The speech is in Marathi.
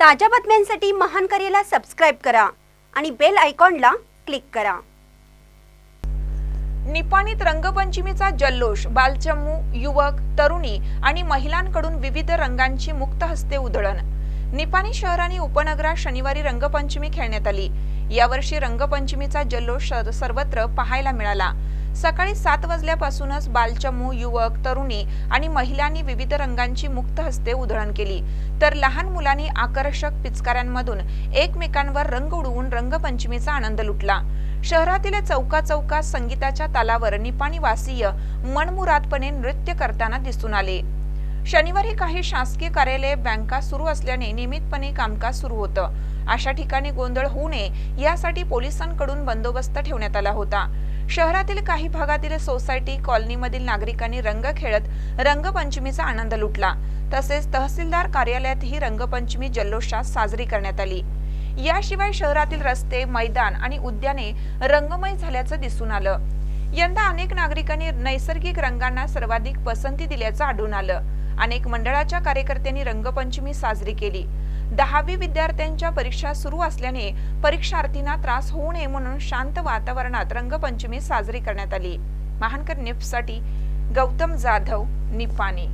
ताज्या बातम्यांसाठी महान करेला सबस्क्राईब करा आणि बेल आयकॉनला क्लिक करा. निपाणीत रंगपंचमीचा जल्लोष बालचमू युवक तरुणी आणि महिलांकडून विविध रंगांची मुक्त हस्ते उधळण. निपाणी शहर आणि उपनगरात शनिवारी रंगपंचमी खेळण्यात आली. यावर्षी रंगपंचमीचा जल्लोष सर्वत्र पाहायला मिळाला. सकाळी सात वाजल्यापासूनच बालचमू युवक तरुणी आणि महिलांनी विविध रंगांची मुक्त हस्ते उधळण केली. तर लहान मुलांनी आकर्षक पिचकाऱ्यांमधून एकमेकांवर रंग उडवून रंगपंचमीचा आनंद लुटला. शहरातील चौका चौका संगीताच्या तालावर निपाणी वासीय मनमुरादपणे नृत्य करताना दिसून आले. शनिवारी काही शासकीय कार्यालय बँका सुरू असल्याने नियमितपणे कामकाज सुरू होतं. अशा ठिकाणी गोंधळ होऊ नये यासाठी पोलिसांकडून बंदोबस्त ठेवण्यात आला होता. शहरातील काही भागातील सोसायटी कॉलनीमधील नागरिकांनी रंग खेळत रंगपंचमीचा आनंद लुटला. तसेच तहसीलदार कार्यालयातही रंगपंचमी जल्लोषात साजरी करण्यात आली. याशिवाय शहरातील रस्ते मैदान आणि उद्याने रंगमय झाल्याचं दिसून आलं. यंदा अनेक नागरिकांनी नैसर्गिक रंगांना सर्वाधिक पसंती दिल्याचं आढळून आलं. अनेक मंडळाच्या कार्यकर्त्यांनी रंगपंचमी साजरी केली. दहावी विद्यार्थ्यांच्या परीक्षा सुरू असल्याने परीक्षार्थींना त्रास होऊ नये म्हणून शांत वातावरणात रंगपंचमी साजरी करण्यात आली. महानकर निफ्टसाठी गौतम जाधव निपाणी.